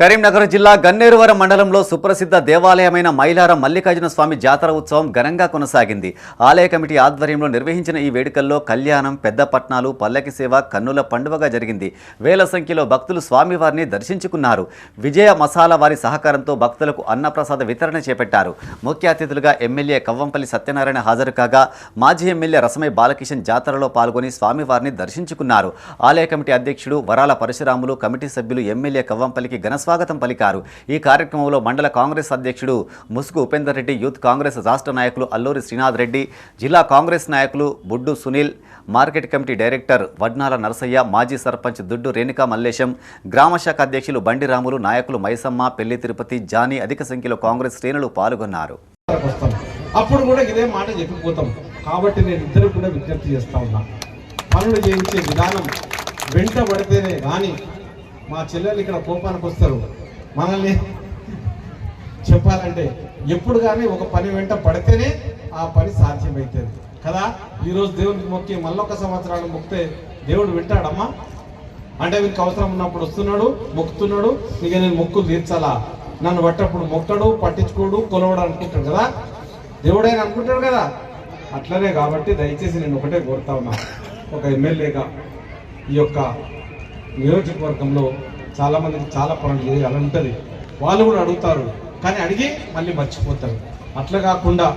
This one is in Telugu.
కరీంనగర్ జిల్లా గన్నేరువరం మండలంలో సుప్రసిద్ధ దేవాలయమైన మైలార మల్లికార్జున స్వామి జాతర ఉత్సవం ఘనంగా కొనసాగింది. ఆలయ కమిటీ ఆధ్వర్యంలో నిర్వహించిన ఈ వేడుకల్లో కళ్యాణం పెద్ద పట్నాలు పల్లకి సేవ కన్నుల పండుగగా జరిగింది. వేల సంఖ్యలో భక్తులు స్వామివారిని దర్శించుకున్నారు. విజయ మసాలా వారి సహకారంతో భక్తులకు అన్నప్రసాద వితరణ చేపట్టారు. ముఖ్య అతిథులుగా ఎమ్మెల్యే కవ్వంపల్లి సత్యనారాయణ హాజరు కాగా మాజీ ఎమ్మెల్యే రసమై బాలకిషన్ జాతరలో పాల్గొని స్వామివారిని దర్శించుకున్నారు. ఆలయ కమిటీ అధ్యక్షుడు వరాల పరశురాములు కమిటీ సభ్యులు ఎమ్మెల్యే కవ్వంపల్లికి స్వాగతం పలికారు. ఈ కార్యక్రమంలో మండల కాంగ్రెస్ అధ్యక్షుడు ముసుగు ఉపేందర్ రెడ్డి యూత్ కాంగ్రెస్ రాష్ట్ర నాయకులు అల్లూరి శ్రీనాథ్ రెడ్డి జిల్లా కాంగ్రెస్ నాయకులు Buddu Sunil market committee director Vadnala Narasaiah మాజీ సర్పంచ్ దుడ్డు రేణుకా మల్లేశం గ్రామ శాఖ అధ్యక్షులు బండి రాములు నాయకులు మైసమ్మ పెళ్ళి తిరుపతి జానీ అధిక సంఖ్యలో కాంగ్రెస్ శ్రేణులు పాల్గొన్నారు. అప్పుడు కూడా ఇదే మాట చెప్పిపోతాం. కాబట్టి నేను ఇద్దరు కూడా విజ్ఞప్తి చేస్తా ఉన్నా. పనులు చేయించే విధానం వెంట పడితేనే కానీ మా చెల్లెలు ఇక్కడ కోపానికి వస్తారు. మనల్ని చెప్పాలంటే ఎప్పుడు కానీ ఒక పని వెంట పడితేనే ఆ పని సాధ్యమవుతుంది కదా? ఈరోజు దేవునికి మొక్కి మళ్ళొక సంవత్సరాలు మొక్కితే దేవుడు వింటాడమ్మా? అంటే వీనికి అవసరం ఉన్నప్పుడు వస్తున్నాడు మొక్కుతున్నాడు ఇక నేను మొక్కులు తీర్చాలా? నన్ను పట్టప్పుడు మొక్కడు పట్టించుకోడు కొలవడు అనుకుంటాడు కదా? దేవుడే అనుకుంటాడు కదా? అట్లనే కాబట్టి దయచేసి నేను ఒకటే కోరుతా ఉన్నా. ఒక ఎమ్మెల్యేగా ఈ యొక్క నియోజకవర్గంలో చాలా మందికి చాలా పనులు చేయాలని ఉంటుంది. వాళ్ళు కూడా అడుగుతారు. కానీ అడిగి మళ్ళీ మర్చిపోతారు. అట్లా కాకుండా